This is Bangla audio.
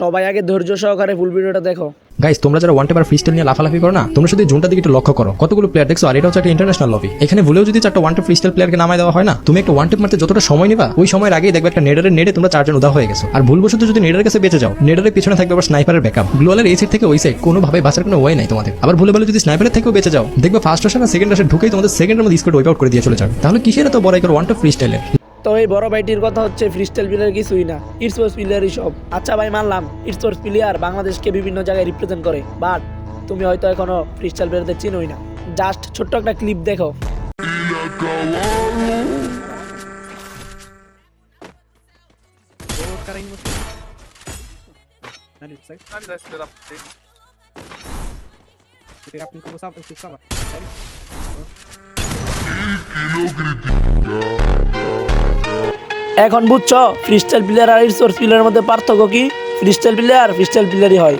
সবাই আগে ধৈর্য সহকারে ফুল ভিডিওটা দেখো। গাইস তোমরা যারা ওয়ান টেপার ফ্রিস্টাইল নিয়ে লাফালাফি করো না, তোমরা শুধু জোনটা দিকে একটু লক্ষ্য করো। কতগুলো প্লেয়ার দেখছ? আর এটা হচ্ছে একটা ইন্টারন্যাশনাল লবি এখানে ভুলেও যদি চারটা ওয়ান টেপ ফ্রিস্টাইল প্লেয়ারকে নামায় দেওয়া হয় না, তুমি একটা ওয়ান টেপ মারতে যতটা সময় নিবা, ওই সময়ের আগেই দেখবে একটা নেডারের নেডে তোমরা চারজন উদা হয়ে গেছো। আর ভুলবশত যদি নেডারের কাছে বেঁচে যাও, নেডারের পিছনে থাকবে আবার স্নাইপারের ব্যাকআপ গ্লোয়ালের এই সাইড থেকে ওই সাইড কোনোভাবে বাঁচার কোনো ওয়ে নাই তোমাদের। আবার ভুলে বলে যদি স্নাইপারের থেকেও বেঁচে যাও, দেখবে ফার্স্ট রাশে না সেকেন্ড রাশে ঢুকেই তোমাদের সেকেন্ডের মধ্যে স্কোর ওয়াইপ আউট করে দিয়ে চলে যাবে। তাহলে কিসের এত বড় একটা ওয়ান টেপ ফ্রিস্টাইলের তো এই বড় ভাইটির কথা হচ্ছে ফ্রিস্টাইল প্লেয়ার কিছুই না ইটসোর্স প্লেয়ারই সব। আচ্ছা ভাই মানলাম ইটসোর্স প্লেয়ার বাংলাদেশকে বিভিন্ন জায়গায় রিপ্রেজেন্ট করে বাট তুমি হয়তো এখনও ফ্রিস্টাইল প্লেয়ারদের চিনোই না। জাস্ট ছোট্ট একটা ক্লিপ দেখো। Filho এখন বুঝছ ফ্রিস্টাইল প্লেয়ার আর ইটসোর্স প্লেয়ারের মধ্যে পার্থক্য কি? ফ্রিস্টাইল প্লেয়ার ফ্রিস্টাইল প্লেয়ারই হয়।